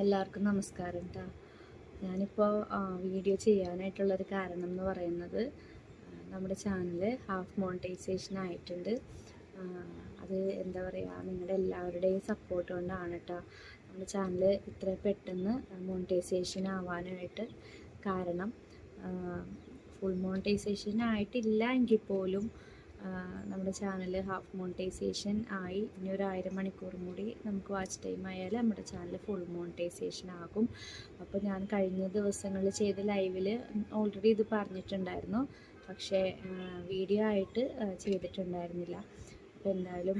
എല്ലാവർക്കും നമസ്കാരം കേട്ടോ ഞാനിപ്പോൾ വീഡിയോ ചെയ്യാനായിട്ടുള്ളൊരു കാരണം എന്ന് പറയുന്നത് നമ്മുടെ ചാനൽ ഹാഫ് മോണിറ്റൈസേഷൻ ആയിട്ടുണ്ട്. അത് എന്താ പറയുക നിങ്ങളുടെ എല്ലാവരുടെയും സപ്പോർട്ട് കൊണ്ടാണ് കേട്ടോ നമ്മുടെ ചാനൽ ഇത്ര പെട്ടെന്ന് മോണിറ്റൈസേഷൻ ആവാനായിട്ട് കാരണം ഫുൾ മോണിറ്റൈസേഷൻ ആയിട്ടില്ല എങ്കിൽ പോലും നമ്മുടെ ചാനൽ ഹാഫ് മോണിറ്റൈസേഷൻ ആയി. ഇനി ഒരു ആയിരം മണിക്കൂറും കൂടി നമുക്ക് വാച്ച് ടൈം ആയാൽ നമ്മുടെ ചാനൽ ഫുൾ മോണിറ്റൈസേഷൻ ആകും. അപ്പോൾ ഞാൻ കഴിഞ്ഞ ദിവസങ്ങളിൽ ചെയ്ത ലൈവിൽ ഓൾറെഡി ഇത് പറഞ്ഞിട്ടുണ്ടായിരുന്നു. പക്ഷേ വീഡിയോ ആയിട്ട് ചെയ്തിട്ടുണ്ടായിരുന്നില്ല. അപ്പോൾ എന്തായാലും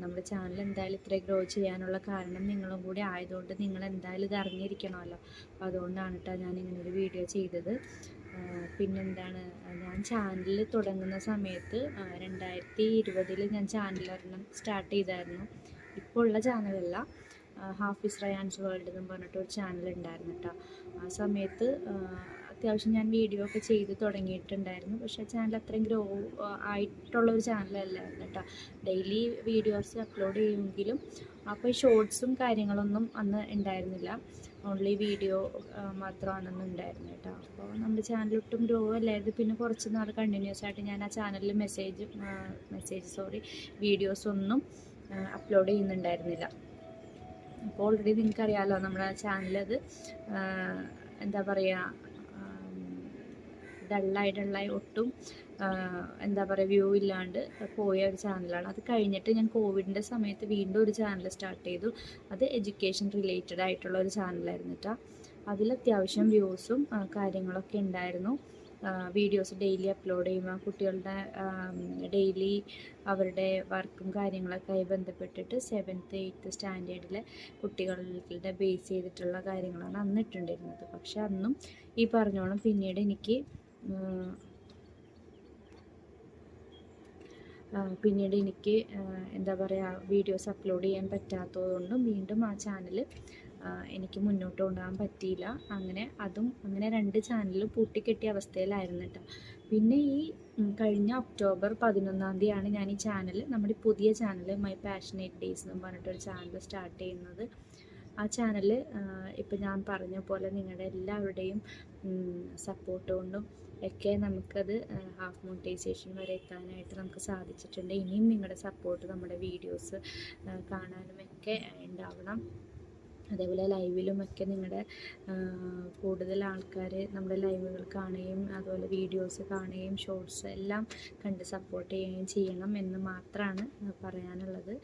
നമ്മുടെ ചാനൽ എന്തായാലും ഇത്ര ഗ്രോ ചെയ്യാനുള്ള കാരണം നിങ്ങളും കൂടി ആയതുകൊണ്ട് നിങ്ങൾ എന്തായാലും ഇത് അറിഞ്ഞിരിക്കണമല്ലോ. അപ്പോൾ അതുകൊണ്ടാണ് കേട്ടോ ഞാൻ ഇങ്ങനെ ഒരു വീഡിയോ ചെയ്തത്. പിന്നെന്താണ് ഞാൻ ചാനൽ തുടങ്ങുന്ന സമയത്ത് രണ്ടായിരത്തി ഇരുപതിൽ ഞാൻ ചാനൽ ഒരെണ്ണം സ്റ്റാർട്ട് ചെയ്തായിരുന്നു. ഇപ്പോൾ ഉള്ള ചാനലല്ല ഹാഫിസ് റയാൻസ് വേൾഡ് എന്ന് പറഞ്ഞിട്ട് ഒരു ചാനൽ ഉണ്ടായിരുന്നു കേട്ടോ ആ സമയത്ത് അത്യാവശ്യം ഞാൻ വീഡിയോ ഒക്കെ ചെയ്ത് തുടങ്ങിയിട്ടുണ്ടായിരുന്നു. പക്ഷേ ചാനൽ അത്രയും ഗ്രോ ആയിട്ടുള്ള ഒരു ചാനലല്ലായിരുന്നു കേട്ടോ ഡെയിലി വീഡിയോസ് അപ്ലോഡ് ചെയ്യുമെങ്കിലും അപ്പോൾ ഈ ഷോർട്സും കാര്യങ്ങളൊന്നും അന്ന് ഉണ്ടായിരുന്നില്ല. ഓൺലി വീഡിയോ മാത്രമാണ് ഉണ്ടായിരുന്നു കേട്ടോ അപ്പോൾ നമ്മുടെ ചാനലൊട്ടും ഗ്രോ അല്ലായിരുന്നു. പിന്നെ കുറച്ച് നാൾ കണ്ടിന്യൂസ് ആയിട്ട് ഞാൻ ആ ചാനലിൽ മെസ്സേജ് മെസ്സേജ് സോറി വീഡിയോസ് ഒന്നും അപ്ലോഡ് ചെയ്യുന്നുണ്ടായിരുന്നില്ല. അപ്പോൾ ഓൾറെഡി നിങ്ങൾക്കറിയാമല്ലോ നമ്മുടെ ചാനലത് എന്താ പറയുക ഡള്ളായി ഡള്ളായി ഒട്ടും എന്താ പറയുക വ്യൂ ഇല്ലാണ്ട് പോയ ഒരു ചാനലാണ് അത് കഴിഞ്ഞിട്ട് ഞാൻ കോവിഡിന്റെ സമയത്ത് വീണ്ടും ഒരു ചാനൽ സ്റ്റാർട്ട് ചെയ്തു. അത് എഡ്യൂക്കേഷൻ റിലേറ്റഡ് ആയിട്ടുള്ള ഒരു ചാനലായിരുന്നു കേട്ടോ അതിൽ വ്യൂസും കാര്യങ്ങളൊക്കെ ഉണ്ടായിരുന്നു. വീഡിയോസ് ഡെയിലി അപ്ലോഡ് ചെയ്യുമ്പോൾ കുട്ടികളുടെ ഡെയിലി അവരുടെ വർക്കും കാര്യങ്ങളൊക്കെ ആയി ബന്ധപ്പെട്ടിട്ട് സെവൻത്ത് എയ്ത്ത് സ്റ്റാൻഡേർഡിലെ കുട്ടികളുടെ ബേസ് ചെയ്തിട്ടുള്ള കാര്യങ്ങളാണ് അന്ന് ഇട്ടുണ്ടായിരുന്നത് പക്ഷെ അന്നും ഈ പറഞ്ഞോളം പിന്നീട് എനിക്ക് പിന്നീട് എനിക്ക് എന്താ പറയുക വീഡിയോസ് അപ്ലോഡ് ചെയ്യാൻ പറ്റാത്തതുകൊണ്ടും വീണ്ടും ആ ചാനൽ എനിക്ക് മുന്നോട്ട് കൊണ്ടുപോകാൻ പറ്റിയില്ല. അങ്ങനെ അതും അങ്ങനെ രണ്ട് ചാനലും പൂട്ടിക്കെട്ടിയ അവസ്ഥയിലായിരുന്നു കേട്ടോ. പിന്നെ ഈ കഴിഞ്ഞ ഒക്ടോബർ പതിനൊന്നാം തീയതിയാണ് ഞാൻ ഈ ചാനൽ നമ്മുടെ പുതിയ ചാനൽ മൈ പാഷനേറ്റ് ഡേയ്സ് എന്ന് പറഞ്ഞിട്ടൊരു ചാനൽ സ്റ്റാർട്ട് ചെയ്യുന്നത്. ആ ചാനൽ ഇപ്പം ഞാൻ പറഞ്ഞ പോലെ നിങ്ങളുടെ എല്ലാവരുടെയും സപ്പോർട്ട് കൊണ്ടും ഒക്കെ നമുക്കത് ഹാഫ് മോണിറ്റൈസേഷൻ വരെ എത്താനായിട്ട് നമുക്ക് സാധിച്ചിട്ടുണ്ട്. ഇനിയും നിങ്ങളുടെ സപ്പോർട്ട് നമ്മുടെ വീഡിയോസ് കാണാനും ഒക്കെ ഉണ്ടാവണം അതേപോലെ ലൈവിലും ഒക്കെ നിങ്ങളുടെ കൂടുതൽ ആൾക്കാർ നമ്മുടെ ലൈവുകൾ കാണുകയും അതുപോലെ വീഡിയോസ് കാണുകയും ഷോർട്സ് എല്ലാം കണ്ട് സപ്പോർട്ട് ചെയ്യുകയും ചെയ്യണം എന്ന് മാത്രമാണ് പറയാനുള്ളത്.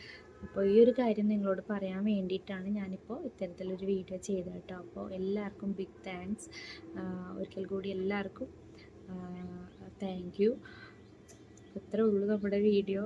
അപ്പോൾ ഈ ഒരു കാര്യം നിങ്ങളോട് പറയാൻ വേണ്ടിയിട്ടാണ് ഞാനിപ്പോൾ ഇത്തരത്തിലൊരു വീഡിയോ ചെയ്തത് കേട്ടോ. അപ്പോൾ എല്ലാവർക്കും ബിഗ് താങ്ക്സ് ഒരിക്കൽ കൂടി എല്ലാവർക്കും താങ്ക് യു ഇത്രേ ഉള്ളൂ നമ്മുടെ വീഡിയോ.